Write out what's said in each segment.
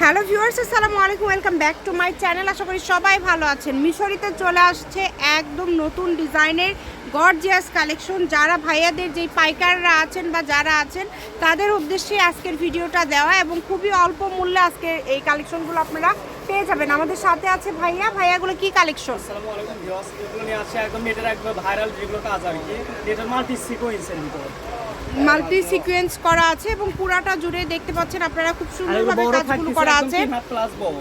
Hello viewers, আসসালামু আলাইকুম, welcome back to my channel. আশা করি সবাই ভালো আছেন। মিশরিতে চলে আসছে একদম নতুন ডিজাইনের গর্জিয়াস কালেকশন। যারা ভাইয়াদের যেই পাইকাররা আছেন বা যারা আছেন, তাদের উদ্দেশ্যে আজকের ভিডিওটা দেওয়া এবং খুবই অল্প মূল্যে আজকে এই কালেকশনগুলো আপনারা পেয়ে যাবেন। আমাদের সাথে আছে ভাইয়া। ভাইয়াগুলো কি কালেকশন? আসসালামু আলাইকুম ভিউয়ার্স, এগুলো নিয়ে আসছে একদম নেটের একদম ভাইরাল যেগুলো কাজ আর কি। নেটের মাল্টি সিকোয়েন্সের ভিতর। মাল্টি সিকোয়েন্স করা আছে এবং পুরাটা জুড়ে দেখতে পাচ্ছেন আপনারা খুব সুন্দরভাবে কাজগুলো করা আছে।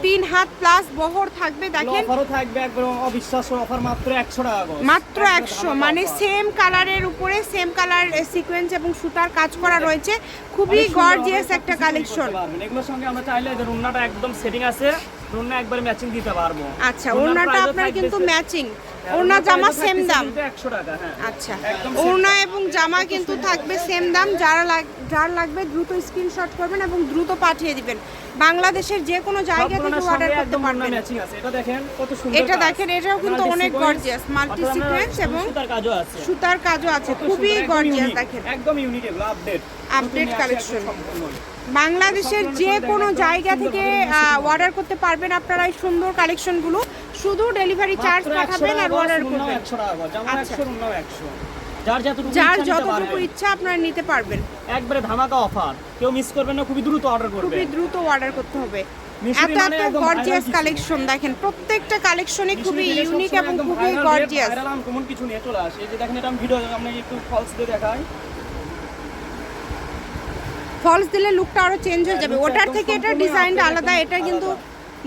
তিন হাত প্লাস বহর থাকবে দেখেন। অফারও থাকবে একদম অবিশ্বাস্য অফার মাত্র একশো টাকা করে। মাত্র একদম একশো ধামাকা মানে offer। সেম কালারের উপরে সেম কালার সিকোয়েন্স এবং সুতার কাজ করা রয়েছে। খুবই গর্জিয়াস একটা কালেকশন এগুলোর সঙ্গে আমরা চাইলে যে রুমনাটা একদম সেটিং আছে রুমনা একবার ম্যাচিং দিতে পারব। আচ্ছা রুমনার ওড়নাটা আপনার কিন্তু ম্যাচিং ওড়না জামা সেম দাম কিন্তু 100 টাকা হ্যাঁ। আচ্ছা। ওড়না এবং জামা কিন্তু থাকবে সেম দাম। যারা যার লাগবে দ্রুত স্ক্রিনশট করবেন এবং দ্রুত পাঠিয়ে দিবেন। বাংলাদেশের যে কোনো জায়গা থেকে অর্ডার করতে পারবেন। এটা দেখেন এটাও কিন্তু অনেক অথবা আমরা sequence এবং সুতার কাজও আছে। খুবই গর্জিয়াস দেখেন। একদম ইউনিক আপডেট Update collection। বাংলাদেশের যে কোনো জায়গা থেকে অর্ডার করতে পারবেন আপনারা এই সুন্দর কালেকশনগুলো শুধু ডেলিভারি চার্জ পাঠাবেন আর অর্ডার করবেন। আচ্ছা। যার যতটুকু ইচ্ছা আপনারা নিতে পারবেন। একবারে ধামাকা অফার কেউ মিস করবেন না খুবই দ্রুত অর্ডার করবেন খুবই দ্রুত অর্ডার করতে হবে। এত মানে এত গর্জিয়াস কালেকশন দেখেন প্রত্যেকটা কালেকশনে খুবই ইউনিক এবং খুবই গর্জিয়াস কিছু নিয়ে চলে আসে। এই যে দেখেন এটা আমি ভিডিও আমরা একটু ফলস দিয়ে দেখাই। ফলস দিলে লুকটা আরও চেঞ্জ হয়ে যাবে। ওটার থেকে এটা ডিজাইনটা আলাদা। এটা কিন্তু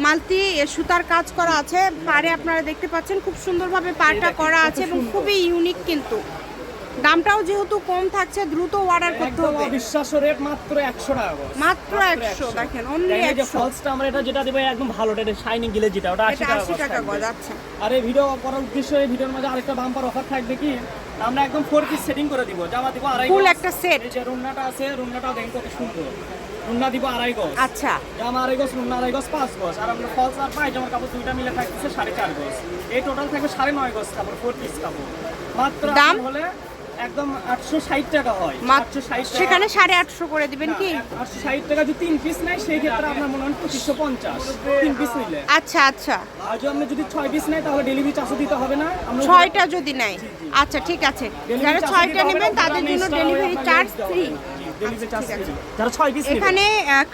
মালতি সুতার কাজ করা আছে। পারে আপনারা দেখতে পাচ্ছেন খুব সুন্দরভাবে দেখেন, করা আছে এবং খুবই ইউনিক কিন্তু। দামটাও যেহেতু কম থাকছে দ্রুত অর্ডার করতে হবে। অবিশ্বাস্য রেট মাত্র 100 টাকা মাত্র 100 দেখেন, দেখেন এই যে ফলসটা আমরা এটা যেটা দেব একদম ভালোটা এটা শাইনিং গিলে যেটা ওটা 80 টাকা আশি করে টাকা থাকবে। গজ আচ্ছা। আর এই ভিডিও করার উদ্দেশ্য এই ভিডিওর মধ্যে আরেকটা বাম্পার অফার থাকবে কি? আমরা একদম ফোর পিস সেটিং করে দিব জামা দিব আড়াই ফুল একটা সেট এই যে রুমনাটা আছে রুমনাটাও দেখেন কত সুন্দর। রুমনা দিব আড়াই গজ। আচ্ছা। জামা আড়াই গজ রুমনা আড়াই গজ পাঁচ গজ। আর আমরা ফলস আর পাই পায়জামার কাপড় দুইটা মিলে থাকতেছে সাড়ে চার গজ। এই টোটাল থাকবে সাড়ে নয় গজ কাপড় ফোর পিস কাপড়। মাত্র দাম? হলে একদম আটশো ষাট টাকা হয়। মাত্র 860 সেখানে সাড়ে আটশো করে দিবেন কি? আটশো ষাট টাকা যদি তিন পিস নেয় সেই ক্ষেত্রে আপনার মনে হয় পঁচিশশো পঞ্চাশ। তিন পিস নিলে। আচ্ছা আচ্ছা। আর যদি আপনি যদি ছয় পিস নেয় তাহলে ডেলিভারি চার্জও দিতে হবে না। আমরা ছয়টা যদি নেয়। আচ্ছা ঠিক আছে। যারা charge ছয়টা নেবেন না, তাদের জন্য ডেলিভারি চার্জ ফ্রি যারা ছয় পিস এখানে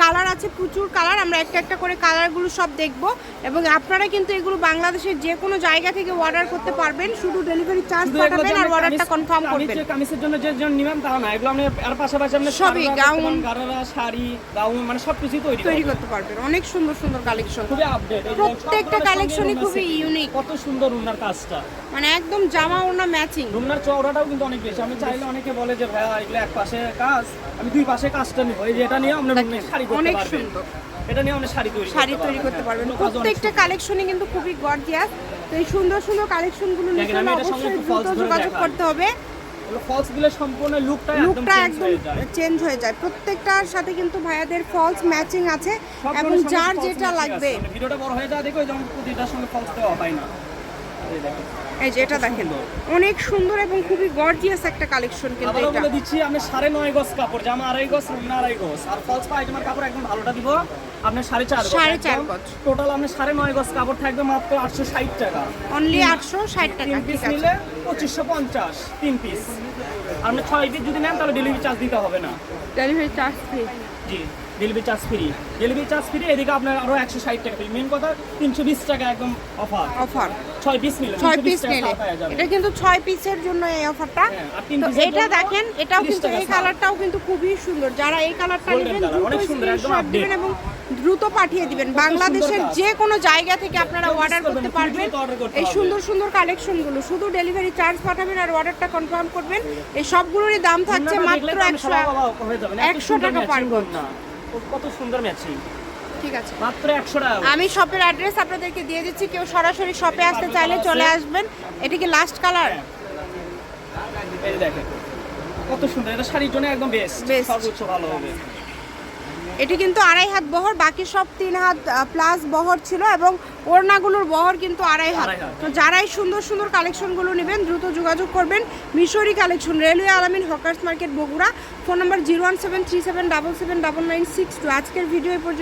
কালার আছে প্রচুর কালার আমরা একটা একটা করে কালারগুলো সব দেখব। এবং আপনারা কিন্তু এগুলো বাংলাদেশের যে কোনো জায়গা থেকে অর্ডার করতে পারবেন। শুধু ডেলিভারি চার্জ পাঠাবেন আর অর্ডারটা কনফার্ম করবেন। কামিজের জন্য যে জন্য নিবেন তা না। এগুলো আপনি আর পাশাপাশি আপনি সবই, পারেন, গারারা শাড়ি গাউন মানে সবকিছুই তৈরি তৈরি করতে পারবেন। অনেক সুন্দর সুন্দর কালেকশন খুবই আপডেট প্রত্যেকটা কালেকশনই খুবই ইউনিক কত সুন্দর রুমনার কাজটা। মানে একদম জামা ওনা ম্যাচিং রুমনার চওড়াটাও কিন্তু অনেক বেশি। আমি চাইলে অনেকে বলে যে ভাইয়া এগুলো এক পাশে কাজ। আমি দুই পাশে কাজটা নিব। এই যে এটা নিয়ে আমরা শাড়ি অনেক সুন্দর। এটা নিয়ে আপনি শাড়ি তৈরি শাড়ি তৈরি করতে পারবেন। প্রত্যেকটা। কালেকশনই কিন্তু খুবই গর্জিয়াস তো এই সুন্দর সুন্দর কালেকশনগুলো নিতে হলে অবশ্যই দ্রুত যোগাযোগ করতে হবে। ফলস দিলে সম্পূর্ণ লুকটা একদম চেঞ্জ একদম হয়ে যায়। চেঞ্জ হয়ে যায়। প্রত্যেকটার সাথে কিন্তু ভাইয়াদের ফলস ম্যাচিং আছে এবং যার যেটা লাগবে। মানে ভিডিওটা বড় হয়ে যায় দেখো যেমন প্রতিটার সঙ্গে ফলস দেওয়া হয় না। এই যে এটা দেখেন অনেক সুন্দর এবং খুবই গর্জিয়াস একটা কালেকশন কিন্তু এটা। বলে দিচ্ছি আমি সাড়ে নয় গজ কাপড় জামা আড়াই গজ রুমনা আড়াই গজ। আর ফলস পায়জামার কাপড় একদম ভালোটা দিব। সাড়ে চার গজ সাড়ে চার গজ। টোটাল সাড়ে নয় গজ কাপড় থাকবে মাত্র আটশো ষাট টাকা। অনলি আটশো ষাট টাকা তিন ঠিক পিস আছে। নিলে পঁচিশশো পঞ্চাশ তিন পিস আপনি ছয় পিস যদি নেন তাহলে ডেলিভারি চার্জ দিতে হবে না। ডেলিভারি চার্জ ফ্রি জি। Delivery charge free delivery charge free এদিকে আপনার আরও একশো ষাট টাকা মেন কথা তিনশো বিশ টাকা একদম অফার অফার ছয় পিস নিলে ছয় পিস নিলে। এটা কিন্তু ছয় পিসের জন্য এই অফারটা হ্যাঁ, এটা দেখেন এটাও 30 কিন্তু এই কালারটাও কিন্তু খুবই সুন্দর। যারা এই কালারটা নেবেন। দিবেন এবং দ্রুত পাঠিয়ে দিবেন। বাংলাদেশের যে কোনো জায়গা থেকে আপনারা অর্ডার করতে পারবেন। এই। সুন্দর সুন্দর কালেকশনগুলো শুধু ডেলিভারি চার্জ পাঠাবেন আর অর্ডারটা কনফার্ম করবেন। এই সবগুলোরই দাম থাকছে মাত্র একশো সবাই অবাক যাবেন, এত 100 সুন্দর টাকা পার না। কত সুন্দর ম্যাচিং ঠিক আছে। মাত্র একশো টাকা আমি শপের অ্যাড্রেস আপনাদেরকে দিয়ে দিচ্ছি কেউ সরাসরি শপে আসতে চাইলে চলে আসবেন। এটা কি লাস্ট কালার এই দেখেন কত সুন্দর এটা শাড়ির জন্য একদম বেস্ট. সর্বোচ্চ ভালো হবে। এটি কিন্তু আড়াই হাত বহর বাকি সব তিন হাত প্লাস বহর ছিল এবং ওড়নাগুলোর বহর কিন্তু আড়াই হাত। তো যারাই সুন্দর সুন্দর কালেকশনগুলো নেবেন দ্রুত যোগাযোগ করবেন। Mishri collection railway Alamin hawkers market Bogura. Phone number zero one seven three seven double seven double nine six two. আজকের ভিডিও এই পর্যন্ত।